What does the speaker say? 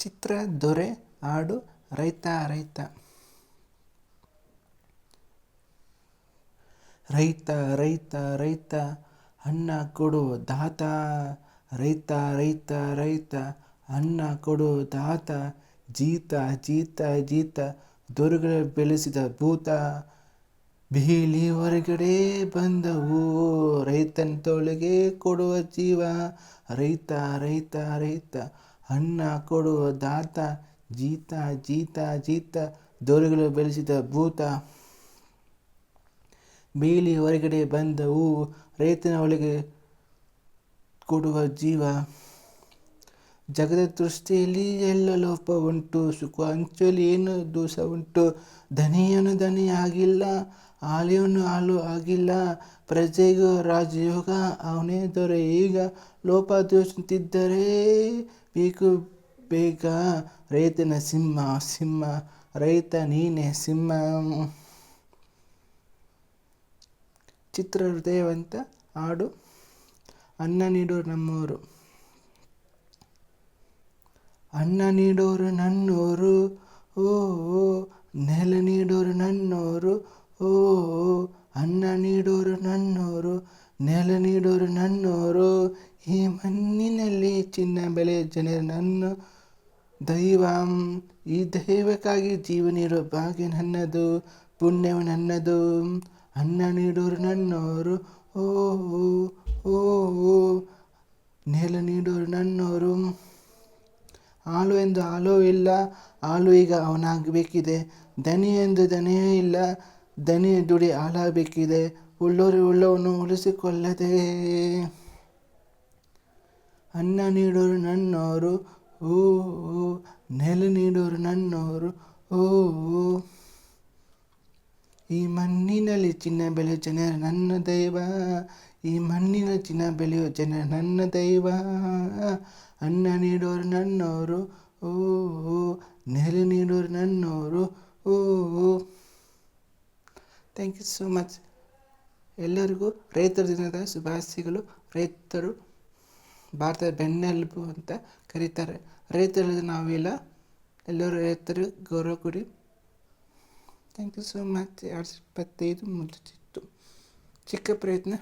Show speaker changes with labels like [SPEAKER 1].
[SPEAKER 1] ಚಿತ್ರ, ದೊರೆ, ಹಾಡು, ರೈತ ರೈತ. ರೈತ ರೈತ ರೈತ, ಅನ್ನ ಕೊಡು ದಾತ. ರೈತ ರೈತ ರೈತ, ಅನ್ನ ಕೊಡು ದಾತ. ಜೀತ ಜೀತ ಜೀತ, ದೊರೆಗಳ ಬೆಳೆಸಿದ ಭೂತ. ಬೀಳಿ ಹೊರಗಡೆ ಬಂದವು, ರೈತನ ತೋಳಿಗೆ ಕೊಡುವ ಜೀವ. ರೈತ ರೈತ ರೈತ ಅನ್ನ, ಕೊಡುವ, ದಾತ, ಜೀತ ಜೀತ ಜೀತ, ದೊರೆಗಳು ಬೆಳೆಸಿದ ಭೂತ. ಬೇಲಿ ಹೊರಗಡೆ ಬಂದ ಹೂವು ರೈತನ ಒಳಗೆ ಕೊಡುವ ಜೀವ. ಜಗದ ದೃಷ್ಟಿಯಲ್ಲಿ ಎಲ್ಲ ಲೋಪ ಉಂಟು, ಸುಖ ಹಂಚಲು ಏನು ದೋಷ ಉಂಟು. ದನಿಯನು ದನಿ ಆಲಿಯವನು ಹಾಲು ಆಗಿಲ್ಲ. ಪ್ರಜೆಗೂ ರಾಜಯೋಗ ಅವನೇ ದೊರೆ. ಈಗ ಲೋಪ ದೋಷಂತಿದ್ದರೆ ಬೇಕು ಬೇಗ. ರೈತನ ಸಿಂಹ ಸಿಂಹ. ರೈತ ನೀನೆ ಸಿಂಹ. ಚಿತ್ರ ಹೃದಯವಂತ ಹಾಡು. ಅನ್ನ ನೀಡೋರು ನಮ್ಮೂರು. ಅನ್ನ ನೀಡೋರು ನನ್ನೋರು. ಓ, ನೆಲ ನೀಡೋರು ನನ್ನೋರು. ಓ ಅನ್ನ ನೀಡೋರು ನನ್ನೋರು ನೆಲ ನೀಡೋರು ನನ್ನೋರು ಈ ಮಣ್ಣಿನಲ್ಲಿ ಚಿನ್ನ ಬೆಲೆ ಜನರು ನನ್ನ ದೈವ. ಈ ದೈವಕ್ಕಾಗಿ ಜೀವ ನೀಡೋ ಭಾಗ್ಯ ನನ್ನದು ಪುಣ್ಯವು ನನ್ನದು. ಅನ್ನ ನೀಡೋರು ನನ್ನೋರು ಓ ಓ, ನೆಲ ನೀಡೋರು ನನ್ನೋರು. ಹಾಲು ಎಂದು ಹಾಲು ಇಲ್ಲ ಹಾಲು ಈಗ ಅವನಾಗಬೇಕಿದೆ. ದನಿ ಎಂದು ದನಿಯೇ ಇಲ್ಲ ದನಿ ದುಡಿ ಹಾಳಾಗಬೇಕಿದೆ. ಉಳ್ಳೋರು ಉಳ್ಳವನ್ನು ಉಳಿಸಿಕೊಳ್ಳದೆ. ಅನ್ನ ನೀಡೋರು ನನ್ನೋರು. ಓ ನೆಲೆ ನೀಡೋರು ನನ್ನೋರು. ಓ. ಈ ಮಣ್ಣಿನಲ್ಲಿ ಚಿನ್ನ ಬೆಳೆಯೋ ಜನರು ನನ್ನ ದೈವ. ಈ ಮಣ್ಣಿನ ಚಿನ್ನ ಬೆಳೆಯೋ ಜನರು ನನ್ನ ದೈವ. ಅನ್ನ ನೀಡೋರು ನನ್ನೋರು. ಓ ಓ, ನೆಲ ನೀಡೋರು ನನ್ನೋರು ಓ ಓ. ಥ್ಯಾಂಕ್ ಯು ಸೋ ಮಚ್ ಎಲ್ಲರಿಗೂ ರೈತರ ದಿನದ ಶುಭಾಶಯಗಳು. ರೈತರು ಭಾರತದ ಬೆನ್ನೆಲುಬು ಅಂತ ಕರೀತಾರೆ. ರೈತರಲ್ಲಿ ನಾವೆಲ್ಲ. ಎಲ್ಲರೂ ರೈತರು ಗೌರವ ಕೊಡಿ. ಥ್ಯಾಂಕ್ ಯು ಸೋ ಮಚ್ ಎರಡು ಸಾವಿರದ ಇಪ್ಪತ್ತೈದು ಮುಗಿದಿತ್ತು ಚಿಕ್ಕ ಪ್ರಯತ್ನ.